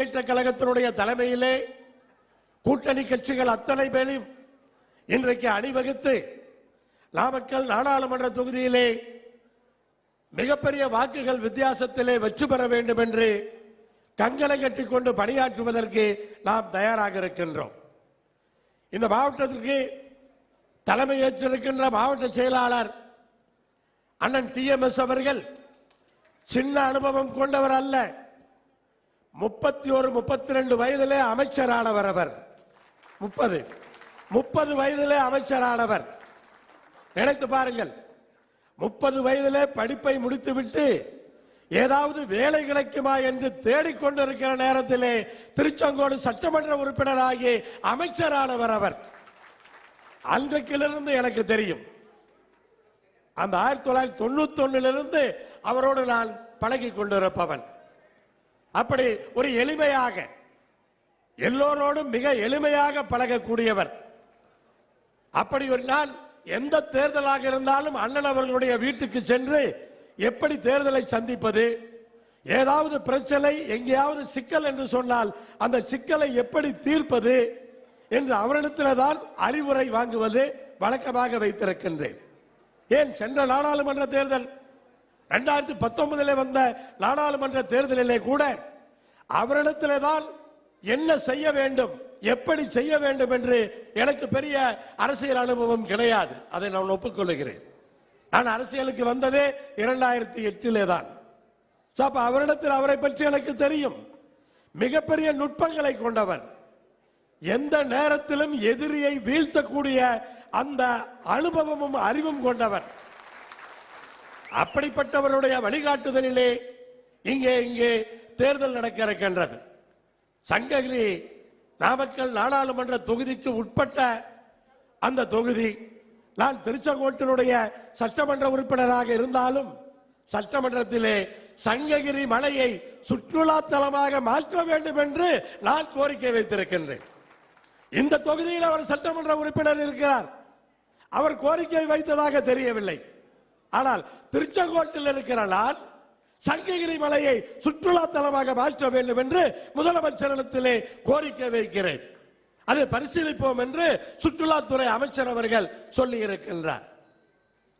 முன்னேற்ற கழகத்தினுடைய தலைமையிலே கூட்டணி கட்சிகள் அத்தனை பேரையும் இன்றைக்கு அணிவகுத்து நாமக்கல் நாடாளுமன்ற தொகுதியிலே மிகப்பெரிய வாக்குகள் வித்தியாசத்திலே வெற்றி பெற வேண்டும் என்று கங்கணை கட்டிக்கொண்டு பணியாற்றுவதற்கு நாம் தயாராக இருக்கின்றோம். இந்த மாவட்டத்திற்கு தலைமையேற்றிருக்கின்ற மாவட்ட செயலாளர் அண்ணன் டிஎம்எஸ் அவர்கள் சின்ன அனுபவம் கொண்டவர் அல்ல. முப்பத்தி ஒரு முப்பத்தி ரெண்டு வயதிலே அமைச்சரானவர் அவர். முப்பது. முப்பது வயதிலே அமைச்சரானவர். நினைத்து பாருங்கள். முப்பது வயதிலே படிப்பை முடித்துவிட்டு ஏதாவது வேலை கிடைக்குமா என்று தேடிக்கொண்டிருக்கிற நேரத்திலே திருச்செங்கோடு சட்டமன்ற உறுப்பினராகி அமைச்சரானவர் அவர். அன்றைக்கிலிருந்து எனக்கு தெரியும். அந்த ஆயிரத்தி தொள்ளாயிரத்தி தொண்ணூத்தி ஒன்னிலிருந்து அவரோடு நான் பழகி கொண்டிருப்பவன் அப்படி ஒரு எளிமையாக எல்லோரோடும் மிக எளிமையாக பழகக்கூடியவர். அப்படி ஒரு நாள் எந்த தேர்தலாக இருந்தாலும் அண்ணன் அவர்களுடைய வீட்டுக்கு சென்று எப்படி தேர்தலை சந்திப்பது? ஏதாவது பிரச்சனை எங்கேயாவது சிக்கல் என்று சொன்னால் அந்த சிக்கலை எப்படி தீர்ப்பது? என்று அவரிடத்தில் தான் அறிவுரை வாங்குவது வழக்கமாக வைத்திருக்கின்றேன். ஏன் சென்ற நாடாளுமன்ற தேர்தல் ரெண்டாயிரத்தி பத்தொன்பதுல வந்த நாடாளுமன்ற தேர்தலிலே கூட அவரிடத்திலே தான் என்ன செய்ய வேண்டும் எப்படி செய்ய வேண்டும் என்று எனக்கு பெரிய அரசியல் அனுபவம் கிடையாது. அதை நான் ஒப்புக்கொள்கிறேன். நான் அரசியலுக்கு வந்ததே இரண்டாயிரத்தி எட்டிலே தான் அப்ப அவரிடத்தில் அவரை பற்றி எனக்கு தெரியும். மிகப்பெரிய நுட்பங்களை கொண்டவர். எந்த நேரத்திலும் எதிரியை வீழ்த்தக்கூடிய அந்த அனுபவமும் அறிவும் கொண்டவர். அப்படிப்பட்டவருடைய வழிகாட்டுதலிலே இங்கே இங்கே தேர்தல் நடக்க இருக்கின்றது. சங்ககிரி நாமக்கல் நாடாளுமன்ற தொகுதிக்கு உட்பட்ட அந்த தொகுதி நான் திருச்செங்கோட்டினுடைய சட்டமன்ற உறுப்பினராக இருந்தாலும் சட்டமன்றத்திலே சங்ககிரி மலையை சுற்றுலா தலமாக மாற்ற வேண்டும் என்று நான் கோரிக்கை வைத்திருக்கின்றேன். இந்த தொகுதியில் அவர் சட்டமன்ற உறுப்பினர் இருக்கிறார். அவர் கோரிக்கை வைத்ததாக தெரியவில்லை. ஆனால் திருச்செங்கோட்டில் இருக்கிற நான் சங்ககிரி மலையை சுற்றுலா தலமாக மாற்ற வேண்டும் என்று முதலமைச்சரிடத்திலே கோரிக்கை வைக்கிறேன். அதை பரிசீலிப்போம் என்று சுற்றுலாத்துறை அமைச்சர் அவர்கள் சொல்லி இருக்கின்றார்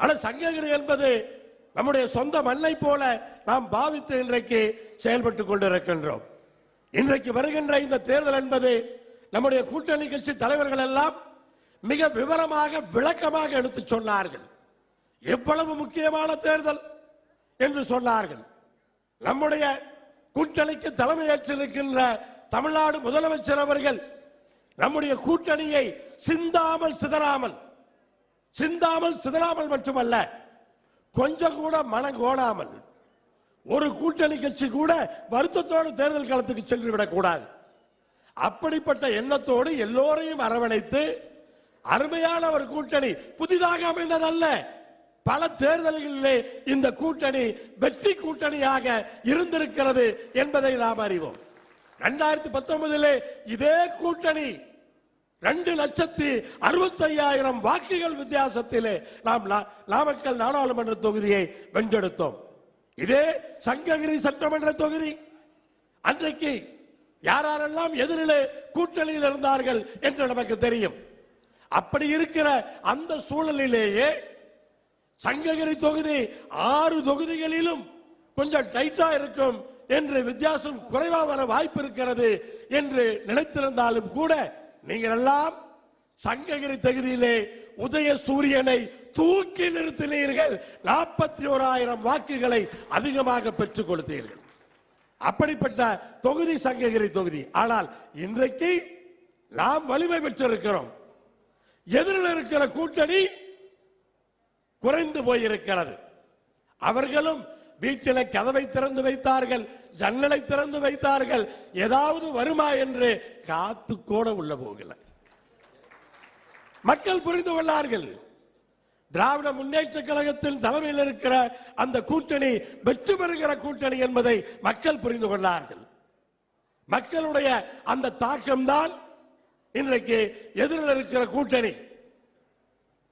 ஆனால் சங்ககிரி என்பது நம்முடைய சொந்த மண்ணை போல நாம் பாவித்து இன்றைக்கு செயல்பட்டுக் கொண்டிருக்கின்றோம். இன்றைக்கு வருகின்ற இந்த தேர்தல் என்பது நம்முடைய கூட்டணி கட்சி தலைவர்கள் எல்லாம் மிக விவரமாக விளக்கமாக எடுத்து சொன்னார்கள். எவ்வளவு முக்கியமான தேர்தல் என்று சொன்னார்கள். நம்முடைய கூட்டணிக்கு தலைமையேற்றிருக்கின்ற தமிழ்நாடு முதலமைச்சர் அவர்கள் நம்முடைய கூட்டணியை சிந்தாமல் சிதறாமல் சிந்தாமல் சிதறாமல் மட்டுமல்ல கொஞ்சம் கூட மனம் கோடாமல் ஒரு கூட்டணி கட்சி கூட வருத்தத்தோடு தேர்தல் களத்துக்கு சென்று விடக்கூடாது அப்படிப்பட்ட எண்ணத்தோடு எல்லோரையும் அரவணைத்து அருமையான ஒரு கூட்டணி புதிதாக அமைந்ததல்ல. பல தேர்தல்களிலே இந்த கூட்டணி வெற்றி கூட்டணியாக இருந்திருக்கிறது என்பதை நாம் அறிவோம். இரண்டாயிரத்தி பத்தொன்பதிலே இதே கூட்டணி ரெண்டு லட்சத்தி அறுபத்தி ஐயாயிரம் வாக்குகள் வித்தியாசத்திலே நாம் நாமக்கல் நாடாளுமன்ற தொகுதியை வென்றெடுத்தோம். இதே சங்ககிரி சட்டமன்ற தொகுதி. அன்றைக்கு யாரெல்லாம் எதிரிலே கூட்டணியில் இருந்தார்கள் என்று நமக்கு தெரியும். அப்படி இருக்கிற அந்த சூழலிலேயே சங்ககிரி தொகுதி ஆறு தொகுதிகளிலும் கொஞ்சம் டைட்டா இருக்கும் என்று வித்தியாசம் குறைவா வர வாய்ப்பு இருக்கிறது என்று நினைத்திருந்தாலும் கூட நீங்கள் எல்லாம் சங்ககிரி தொகுதியிலே உதய சூரியனை தூக்கி நிறுத்தினீர்கள். நாற்பத்தி ஓராயிரம் வாக்குகளை அதிகமாக பெற்றுக் கொடுத்தீர்கள். அப்படிப்பட்ட தொகுதி சங்ககிரி தொகுதி. ஆனால் இன்றைக்கு நாம் வலிமை பெற்றிருக்கிறோம். எதிரில் இருக்கிற கூட்டணி குறைந்து போயிருக்கிறது. அவர்களும் வீட்டில கதவை திறந்து வைத்தார்கள் ஜன்னலை திறந்து வைத்தார்கள். ஏதாவது வருமா என்று காத்து கூட உள்ள போகல. மக்கள் புரிந்து கொள்ளார்கள். திராவிட முன்னேற்ற கழகத்தின் தலைமையில் இருக்கிற அந்த கூட்டணி வெற்றி பெறுகிற கூட்டணி என்பதை மக்கள் புரிந்து கொண்டார்கள். மக்களுடைய அந்த தாக்கம்தான் இன்றைக்கு எதிரில் இருக்கிற கூட்டணி.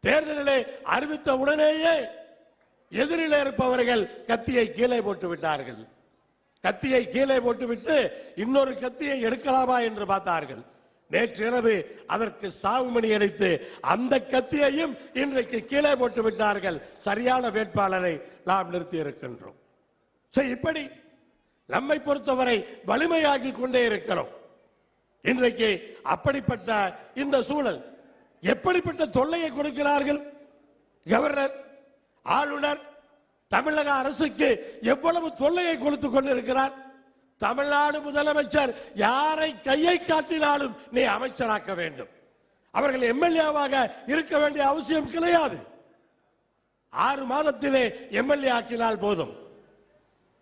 தேர்தலிலே அறிவித்த உடனேயே எதிரில் இருப்பவர்கள் கத்தியை கீழே போட்டு விட்டார்கள். கத்தியை கீழே போட்டுவிட்டு இன்னொரு கத்தியை எடுக்கலாமா என்று பார்த்தார்கள். நேற்றிரவு அதற்கு சாவுமணி அடித்து அந்த கத்தியையும் இன்றைக்கு கீழே போட்டு விட்டார்கள். சரியான வேட்பாளரை நாம் நிறுத்தி இருக்கின்றோம். சரி, இப்படி நம்மை பொறுத்தவரை வலிமையாக்கி கொண்டே இருக்கிறோம். இன்றைக்கு அப்படிப்பட்ட இந்த சூழல் எப்படிப்பட்ட தொல்லையை கொடுக்கிறார்கள்? கவர்னர் ஆளுநர் தமிழக அரசுக்கு எவ்வளவு தொல்லையை கொடுத்துக் கொண்டிருக்கிறார்? தமிழ்நாடு முதலமைச்சர் யாரை கையை காட்டினாலும் நீ அமைச்சராக்க வேண்டும். அவர்கள் எம்எல்ஏவாக இருக்க வேண்டிய அவசியம் கிடையாது. ஆறு மாதத்திலே எம்எல்ஏ ஆக்கினால் போதும்.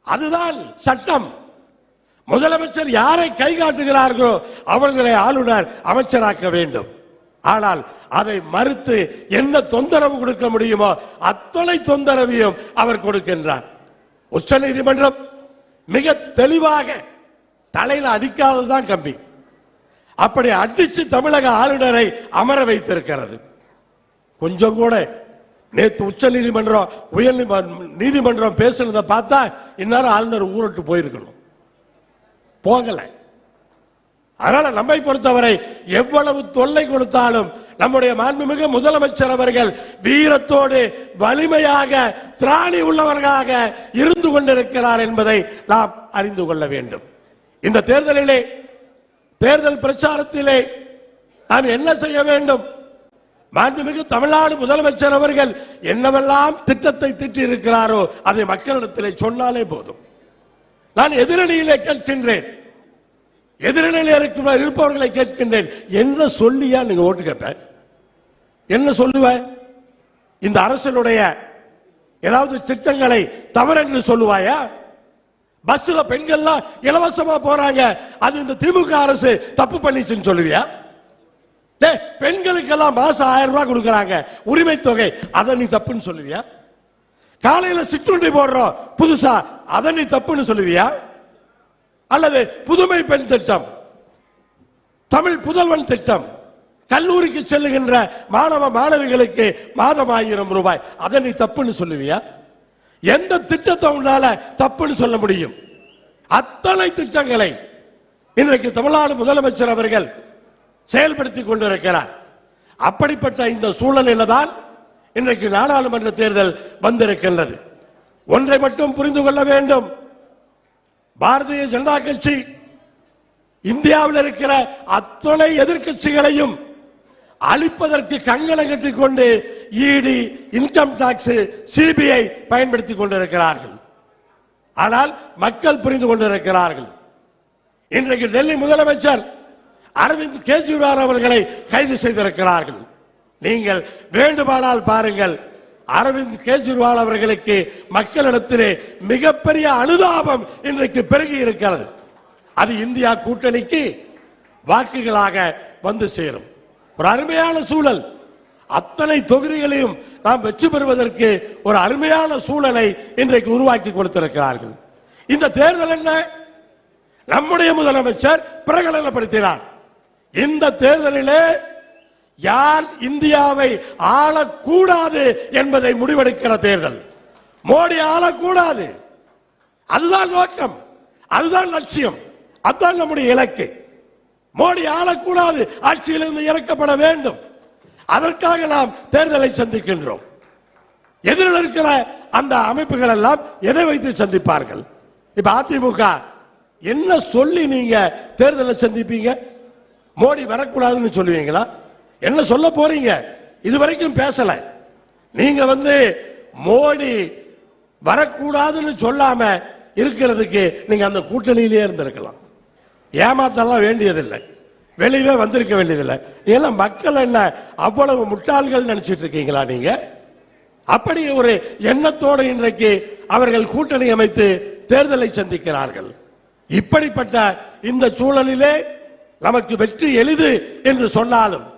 அதுதான் சட்டம். முதலமைச்சர் யாரை கை காட்டுகிறார்களோ அவர்களை ஆளுநர் அமைச்சராக்க வேண்டும். ஆனால் அதை மறுத்து என்ன தொந்தரவு கொடுக்க முடியுமோ அத்தனை தொந்தரவையும் அவர் கொடுக்கின்றார். உச்ச நீதிமன்றம் மிக தெளிவாக தலையில அடிக்காததுதான் கம்பி. அப்படி அடிச்சு தமிழக ஆளுநரை அமர வைத்திருக்கிறது. கொஞ்சம் கூட நேற்று உச்ச நீதிமன்றம் உயர் நீதிமன்றம் பேசுனதை பார்த்தா இந்நேரம் ஆளுநர் ஊரட்டு போயிருக்கணும். போகலை. அதனால நம்மை பொறுத்தவரை எவ்வளவு தொல்லை கொடுத்தாலும் நம்முடைய மாண்புமிகு முதலமைச்சர் அவர்கள் வீரத்தோடு வலிமையாக திராணி உள்ளவர்களாக இருந்து கொண்டிருக்கிறார் என்பதை நாம் அறிந்து கொள்ள வேண்டும். இந்த தேர்தலிலே தேர்தல் பிரச்சாரத்திலே நாம் என்ன செய்ய வேண்டும்? மாண்புமிகு தமிழ்நாடு முதலமைச்சர் அவர்கள் என்னவெல்லாம் திட்டத்தை திட்டி இருக்கிறாரோ அதை மக்களிடத்திலே சொன்னாலே போதும். நான் எதிரணியிலே கேட்கின்றேன். எதிர்நிலையில் இருப்பவர்களை கேட்கின்றேன். என்ன சொல்லியா நீங்க ஓட்டு கேட்ப? என்ன சொல்லுவ? இந்த அரசனுடைய ஏதாவது திட்டங்களை தவறென்று சொல்லுவாயா? பஸ்ல பெண்கள்லாம் இலவசமா போறாங்க. அது இந்த திமுக அரசு தப்பு பண்ணிச்சுன்னு சொல்லுவியா? பெண்களுக்கெல்லாம் மாசம் ஆயிரம் ரூபாய் கொடுக்கறாங்க. உரிமை தொகை அதை நீ தப்புன்னு சொல்லுவியா? காலையில சிற்றுண்டி போடுறோம். புதுசா அதை நீ தப்புன்னு சொல்லுவியா? அல்லது புதுமை பெண் திட்டம் தமிழ் புதல்வன் திட்டம் கல்லூரிக்கு செல்லுகின்ற மாணவ மாணவிகளுக்கு மாதம் ஆயிரம் ரூபாய். அதை நீ தப்புன்னு சொல்லுவியா? எந்த திட்டத்தை உன்னால தப்புன்னு சொல்ல முடியும்? அத்தனை திட்டங்களை இன்றைக்கு தமிழ்நாடு முதலமைச்சர் அவர்கள் செயல்படுத்தி கொண்டிருக்கிறார். அப்படிப்பட்ட இந்த சூழலில் தான் இன்றைக்கு நாடாளுமன்ற தேர்தல் வந்திருக்கின்றது. ஒன்றை மட்டும் புரிந்து கொள்ள வேண்டும். பாரதிய ஜனதா கட்சி இந்தியாவில் இருக்கிற அத்தனை எதிர்க்கட்சிகளையும் அழிப்பதற்கு கங்கணம் கட்டிக்கொண்டு இடி இன்கம் டாக்ஸ் சிபிஐ பயன்படுத்திக் கொண்டிருக்கிறார்கள். ஆனால் மக்கள் புரிந்து கொண்டிருக்கிறார்கள். இன்றைக்கு டெல்லி முதலமைச்சர் அரவிந்த் கெஜ்ரிவால் அவர்களை கைது செய்திருக்கிறார்கள். நீங்கள் வேண்டுமானால் பாருங்கள் அரவிந்த் கெஜ்ரிவால் அவர்களுக்கு மக்களிடத்திலே மிகப்பெரிய அனுதாபம் இன்றைக்கு பெருகி இருக்கிறது. அது இந்தியா கூட்டணிக்கு வாக்குகளாக வந்து சேரும். ஒரு அருமையான சூழல். அத்தனை தொகுதிகளையும் நாம் வெற்றி பெறுவதற்கு ஒரு அருமையான சூழலை இன்றைக்கு உருவாக்கி கொடுத்திருக்கிறார்கள். இந்த தேர்தல் என்ன? நம்முடைய முதலமைச்சர் பிரகடனப்படுத்தினார். இந்த தேர்தலிலே யார் இந்தியாவை ஆளக்கூடாது என்பதை முடிவெடுக்கிற தேர்தல். மோடி ஆளக்கூடாது. அதுதான் நோக்கம். அதுதான் லட்சியம். அதுதான் நம்முடைய இலக்கு. மோடி ஆளக்கூடாது. ஆட்சியிலிருந்து இறக்கப்பட வேண்டும். அதற்காக நாம் தேர்தலை சந்திக்கின்றோம். எதிரில் இருக்கிற அந்த அமைப்புகள் எல்லாம் எதை வைத்து சந்திப்பார்கள்? இப்ப அதிமுக என்ன சொல்லி நீங்க தேர்தலை சந்திப்பீங்க? மோடி வரக்கூடாதுன்னு சொல்லுவீங்களா? என்ன சொல்ல போறீங்க? இதுவரைக்கும் பேசல. நீங்க வந்து மோடி வரக்கூடாதுன்னு சொல்லாம இருக்கிறதுக்கு நீங்க அந்த கூட்டணியிலேயே இருந்திருக்கலாம். ஏமாத்தலாம் வேண்டியதில்லை. வெளியவே வந்திருக்க வேண்டியதில்லை. ஏன்னா மக்கள் என்ன அவ்வளவு முட்டாள்கள் நினைச்சிட்டு இருக்கீங்களா நீங்க? அப்படி ஒரு எண்ணத்தோடு இன்றைக்கு அவர்கள் கூட்டணி அமைத்து தேர்தலை சந்திக்கிறார்கள். இப்படிப்பட்ட இந்த சூழலிலே நமக்கு வெற்றி எளிது என்று சொன்னாலும்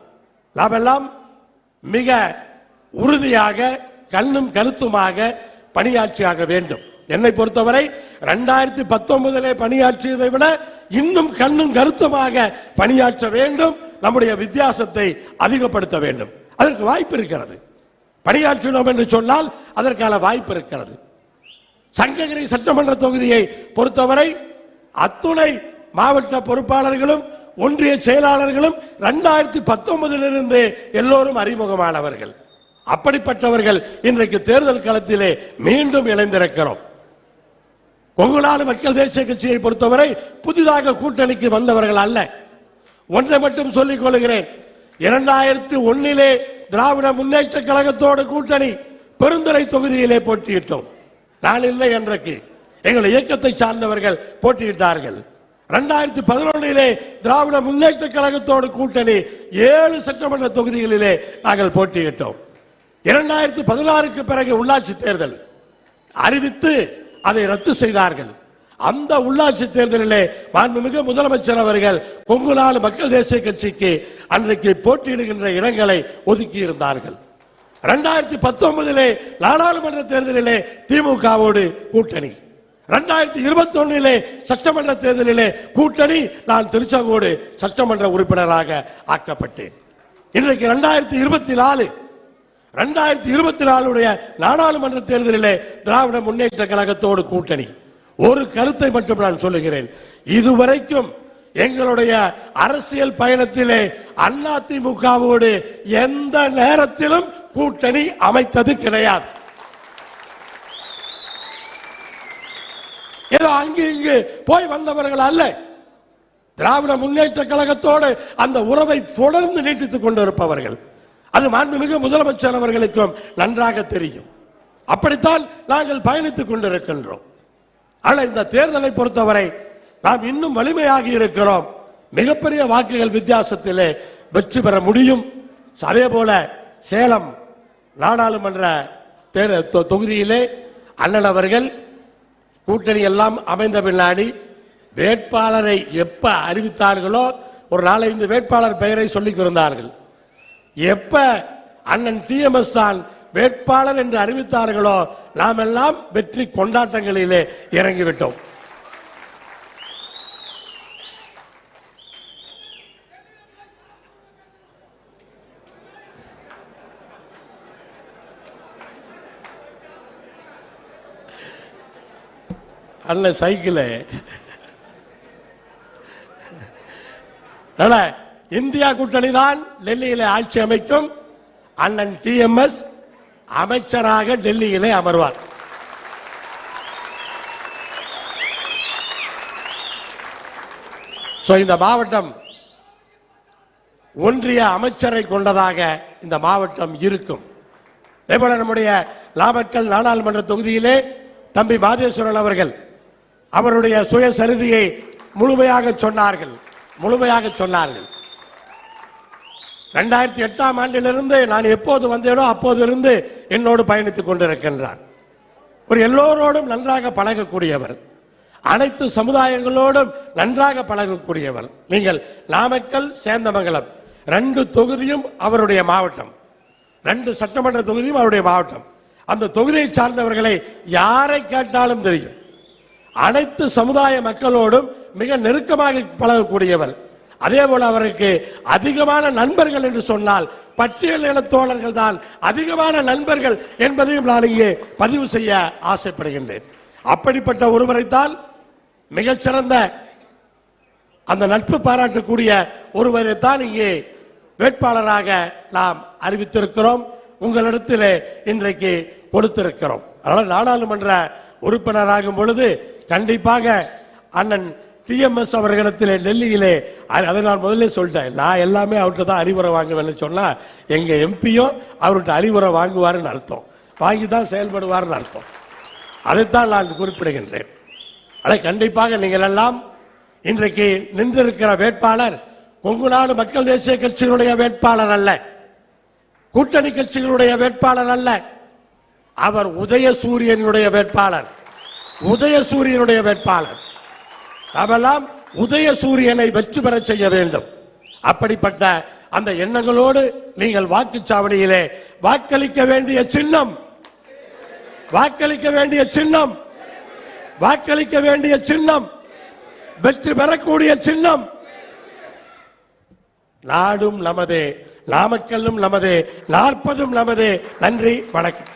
நாமெல்லாம் மிக உறுதியாக கண்ணும் கருத்துமாக பணியாற்றியாக வேண்டும். என்னை பொறுத்தவரை ரெண்டாயிரத்தி பத்தொன்பதிலே பணியாற்றியதை விட இன்னும் கண்ணும் கருத்துமாக பணியாற்ற வேண்டும். நம்முடைய வித்தியாசத்தை அதிகப்படுத்த வேண்டும். அதற்கு வாய்ப்பு இருக்கிறது. பணியாற்றினோம் என்று சொன்னால் அதற்கான வாய்ப்பு இருக்கிறது. சங்ககிரி சட்டமன்ற தொகுதியை பொறுத்தவரை அத்துணை மாவட்ட பொறுப்பாளர்களும் ஒன்றிய செயலாளர்களும் இரண்டாயிரத்தி பத்தொன்பதிலிருந்து எல்லோரும் அறிமுகமானவர்கள். அப்படிப்பட்டவர்கள் இன்றைக்கு தேர்தல் களத்திலே மீண்டும் இணைந்திருக்கிறோம். கொங்குநாடு மக்கள் தேசிய கட்சியை பொறுத்தவரை புதிதாக கூட்டணிக்கு வந்தவர்கள் அல்ல. ஒன்றை மட்டும் சொல்லிக் கொள்கிறேன். இரண்டாயிரத்தி ஒன்னிலே திராவிட முன்னேற்ற கழகத்தோடு கூட்டணி பெருந்துறை தொகுதியிலே போட்டியிட்டோம். நான் இல்லை என்றைக்கு எங்கள் இயக்கத்தை சார்ந்தவர்கள் போட்டியிட்டார்கள். ரெண்டாயிரத்தி பதினொன்னிலே திராவிட முன்னேற்ற கழகத்தோடு கூட்டணி ஏழு சட்டமன்ற தொகுதிகளிலே நாங்கள் போட்டியிட்டோம். இரண்டாயிரத்தி பதினாறுக்கு பிறகு உள்ளாட்சி தேர்தல். அறிவித்து அதை ரத்து செய்தார்கள். அந்த உள்ளாட்சி தேர்தலிலே மாண்புமிகு முதலமைச்சர் அவர்கள் கொங்கு மக்கள் தேசிய கட்சிக்கு அன்றைக்கு போட்டியிடுகின்ற இடங்களை ஒதுக்கி இருந்தார்கள் இரண்டாயிரத்தி பத்தொன்பதிலே நாடாளுமன்ற தேர்தலிலே திமுகவோடு கூட்டணி. ரெண்டாயிரத்தி இருபத்தி ஒன்னிலே சட்டமன்ற தேர்தலிலே கூட்டணி நான் திருச்செங்கோடு சட்டமன்ற உறுப்பினராக ஆக்கப்பட்டேன். இன்றைக்கு ரெண்டாயிரத்தி இருபத்தி நாலு ரெண்டாயிரத்தி இருபத்தி நாலுடைய நாடாளுமன்ற தேர்தலிலே திராவிட முன்னேற்ற கழகத்தோடு கூட்டணி. ஒரு கருத்தை மட்டும் நான் சொல்லுகிறேன். இதுவரைக்கும் எங்களுடைய அரசியல் பயணத்திலே அதிமுகவோடு எந்த நேரத்திலும் கூட்டணி அமைத்தது கிடையாது. ஏதோ அங்கு இங்கு போய் வந்தவர்கள் அல்ல. திராவிட முன்னேற்ற கழகத்தோடு அந்த உறவை தொடர்ந்து நீட்டித்துக் கொண்டிருப்பவர்கள். அது மாண்புமிகு முதலமைச்சர் அவர்களுக்கும் நன்றாக தெரியும். அப்படித்தான் நாங்கள் பயணித்துக் கொண்டிருக்கின்றோம். ஆனால் இந்த தேர்தலை பொறுத்தவரை நாம் இன்னும் வலிமையாகி இருக்கிறோம். மிகப்பெரிய வாக்குகள் வித்தியாசத்திலே வெற்றி பெற முடியும். அதே போல சேலம் நாடாளுமன்ற தொ- தொகுதியிலே அண்ணன் அவர்கள் கூட்டணி எல்லாம் அமைந்த பின்னாடி வேட்பாளரை எப்ப அறிவித்தார்களோ ஒரு நாலஞ்சு வேட்பாளர் பெயரை சொல்லிக் இருந்தார்கள் எப்ப அண்ணன் டிஎம்எஸ் தான் வேட்பாளர் என்று அறிவித்தார்களோ நாம் எல்லாம் வெற்றி கொண்டாட்டங்களிலே இறங்கிவிட்டோம். அண்ணன் சைக்கிளு. அதனால இந்தியா கூட்டணி தான் டெல்லியிலே ஆட்சி அமைக்கும். அண்ணன் டிஎம்எஸ் அமைச்சராக டெல்லியிலே அமர்வார். இந்த மாவட்டம் ஒன்றிய அமைச்சரை கொண்டதாக இந்த மாவட்டம் இருக்கும். நம்முடைய நாமக்கல் நாடாளுமன்ற தொகுதியிலே தம்பி மாதேஸ்வரன் அவர்கள் அவருடைய சுயசரிதியை முழுமையாக சொன்னார்கள். முழுமையாக சொன்னார்கள். ரெண்டாயிரத்தி எட்டாம் ஆண்டிலிருந்து நான் எப்போது வந்தேனோ அப்போது இருந்து என்னோடு பயணித்துக் கொண்டிருக்கின்றார். ஒரு எல்லோரோடும் நன்றாக பழகக்கூடியவர். அனைத்து சமுதாயங்களோடும் நன்றாக பழகக்கூடியவர். நீங்கள் நாமக்கல் சேந்தமங்கலம் ரெண்டு தொகுதியும் அவருடைய மாவட்டம். ரெண்டு சட்டமன்ற தொகுதியும் அவருடைய மாவட்டம். அந்த தொகுதியை சார்ந்தவர்களை யாரை கேட்டாலும் தெரியும். அனைத்து சமுதாய மக்களோடும் மிக நெருக்கமாக பழகக்கூடியவர். அதே போல அவருக்கு அதிகமான நண்பர்கள் என்று சொன்னால் பட்டியலின தோழர்கள் தான் அதிகமான நண்பர்கள் என்பதையும் நான் இங்கே பதிவு செய்ய ஆசைப்படுகின்றேன். அப்படிப்பட்ட ஒருவரைத்தான் மிகச்சிறந்த அந்த நட்பு பாராட்டக்கூடிய ஒருவரைத்தான் இங்கே வேட்பாளராக நாம் அறிவித்திருக்கிறோம். உங்களிடத்திலே இன்றைக்கு கொடுத்திருக்கிறோம். அதனால் நாடாளுமன்ற உறுப்பினராகும் பொழுது கண்டிப்பாக அண்ணன் டிஎம்எஸ் அவர்களிடத்திலே டெல்லியிலே அதை நான் முதல்ல சொல்லிட்டேன். நான் எல்லாமே அவர்கிட்ட தான் அறிவுரை வாங்குவேன்னு சொன்னா எங்க எம்பியும் அவர்கிட்ட அறிவுரை வாங்குவாருன்னு அர்த்தம். வாங்கி தான் செயல்படுவார்னு அர்த்தம். அதைத்தான் நான் குறிப்பிடுகின்றேன். அதை கண்டிப்பாக நீங்கள் எல்லாம் இன்றைக்கு நின்றிருக்கிற வேட்பாளர் கொங்கு நாடு மக்கள் தேசிய கட்சிகளுடைய வேட்பாளர் அல்ல. கூட்டணி கட்சிகளுடைய வேட்பாளர் அல்ல. அவர் உதயசூரியனுடைய வேட்பாளர். உதயசூரியனுடைய வேட்பாளர். நாமெல்லாம் உதயசூரியனை வெற்றி பெற செய்ய வேண்டும். அப்படிப்பட்ட அந்த எண்ணங்களோடு நீங்கள் வாக்குச்சாவடியிலே வாக்களிக்க வேண்டிய சின்னம். வாக்களிக்க வேண்டிய சின்னம். வாக்களிக்க வேண்டிய சின்னம். வெற்றி பெறக்கூடிய சின்னம். நாடும் நமதே நாமக்கல்லும் நமதே நாற்பதும் நமதே. நன்றி வணக்கம்.